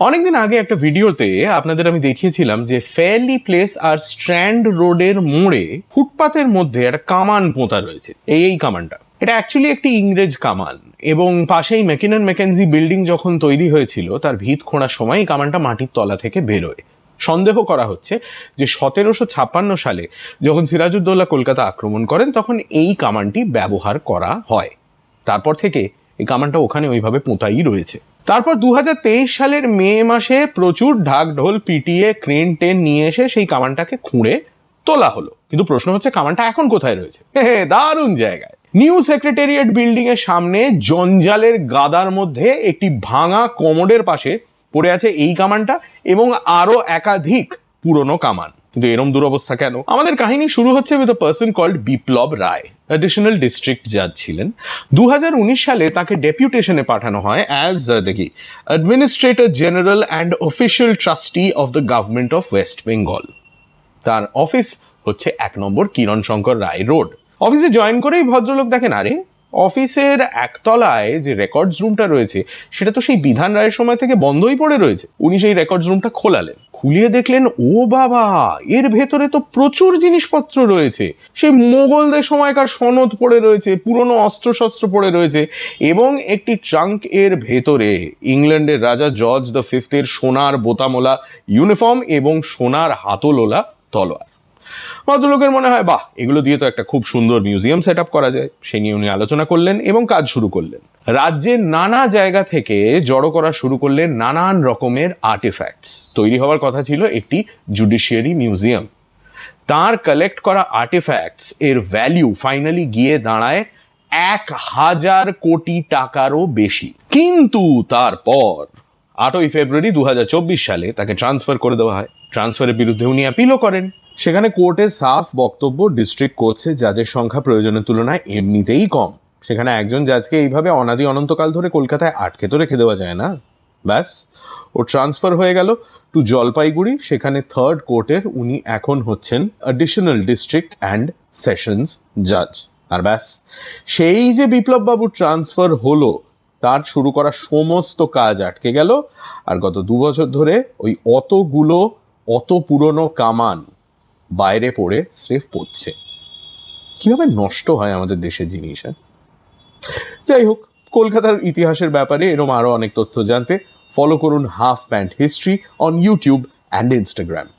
অনেকদিন আগে একটা ভিডিওতে আপনাদের আমি দেখিয়েছিলাম যে ফেয়ারলি প্লেস আর স্ট্র্যান্ড রোডের মোড়ে ফুটপাতের মধ্যে একটা কামান পোঁতা রয়েছে। এই এই কামানটা। এটা অ্যাকচুয়ালি একটি ইংরেজ কামান এবং পাশেই মেকিনান মেকেনজি বিল্ডিং যখন তৈরি হয়েছিল, তার ভিত খোঁড়ার সময় এই কামানটা মাটির তলা থেকে বেরোয়। সন্দেহ করা হচ্ছে যে সতেরোশো ছাপ্পান্ন সালে যখন সিরাজউদ্দৌলা কলকাতা আক্রমণ করেন, তখন এই কামানটি ব্যবহার করা হয়। তারপর থেকে এই কামানটা ওখানে ওইভাবে পোঁতাই রয়েছে। তারপর দু হাজার তেইশ সালের মে মাসে প্রচুর ঢাক ঢোল পিটিয়ে, ক্রেন টেন নিয়ে এসে সেই কামানটাকে খুঁড়ে তোলা হলো। কিন্তু প্রশ্ন হচ্ছে, কামানটা এখন কোথায় রয়েছে? দারুণ জায়গায়। নিউ সেক্রেটারিয়েট বিল্ডিং এর সামনে জঞ্জালের গাদার মধ্যে একটি ভাঙা কমোডের পাশে পড়ে আছে এই কামানটা এবং আরও একাধিক পুরনো কামান। কিন্তু এরম দুরবস্থা কেন? আমাদের কাহিনী শুরু হচ্ছে with a person called Biplab Roy additional district জাজ ছিলেন। দু সালে তাকে ডেপুটেশনে পাঠানো হয় অ্যাজ দেখি administrator general and official trustee of the government of West Bengal তার অফিস হচ্ছে এক নম্বর কিরণ শঙ্কর রায় রোড অফিসে জয়েন করেই ভদ্রলোক দেখেন, আরে অফিসের একতলায় যে রেকর্ডস রুমটা রয়েছে, সেটা তো সেই বিধান রায়ের সময় থেকে বন্ধই পড়ে রয়েছে। উনি সেই রেকর্ডস রুমটা খোলালেন। খুলিয়ে দেখলেন, ও বাবা, এর ভেতরে তো প্রচুর জিনিসপত্র রয়েছে। সেই মোগলদের সময়কার সনদ পড়ে রয়েছে, পুরনো অস্ত্রশস্ত্র পড়ে রয়েছে এবং একটি ট্রাঙ্ক এর ভেতরে ইংল্যান্ডের রাজা জর্জ দ্য ফিফথের সোনার বোতামোলা, ইউনিফর্ম এবং সোনার হাতলোলা, তলোয়ার। ভদ্রলোকের মনে হয়, বাহ, এগুলো দিয়ে তো একটা খুব সুন্দর মিউজিয়াম সেট করা যায়। সে নিয়ে উনি আলোচনা করলেন এবং কাজ শুরু করলেন। রাজ্যের নানা জায়গা থেকে জড়ো করা শুরু করলেন নানান রকমের আর্টিফ্যাক্টস তৈরি হওয়ার কথা ছিল একটি জুডিশিয়ারি মিউজিয়াম তার কালেক্ট করা আর্টিফ্যাক্টস এর ভ্যালিউ ফাইনালি গিয়ে দাঁড়ায় এক হাজার কোটি টাকারও বেশি। কিন্তু তারপর আটই ফেব্রুয়ারি দু হাজার চব্বিশ সালে তাকে ট্রান্সফার করে দেওয়া হয়। ট্রান্সফারের বিরুদ্ধে উনি অ্যাপিলও করেন। সেখানে কোর্টের সাফ বক্তব্য ডিস্ট্রিক্ট কোর্টসে জাজের সংখ্যা প্রয়োজনের তুলনায় এমনিতেই কম। সেখানে একজন জাজকে এইভাবে অনাদি অনন্তকাল ধরে কলকাতায় আটকে তো রেখে দেওয়া যায় না। ব্যাস, ও ট্রান্সফার হয়ে গেল টু জলপাইগুড়ি। সেখানে থার্ড কোর্টের উনি এখন হচ্ছেন অ্যাডিশনাল ডিস্ট্রিক্ট অ্যান্ড সেশনস জাজ আর ব্যাস, সেই যে বিপ্লব বাবুর ট্রান্সফার হলো, তার শুরু করা সমস্ত কাজ আটকে গেল। আর গত দু বছর ধরে ওই অতগুলো, অত পুরনো কামান বাইরে পড়ে স্রেফ পড়ছে কীভাবে নষ্ট হয় আমাদের দেশের জিনিস? যাই হোক, কলকাতার ইতিহাসের ব্যাপারে এরম আরও অনেক তথ্য জানতে ফলো করুন Half Pant History on YouTube and Instagram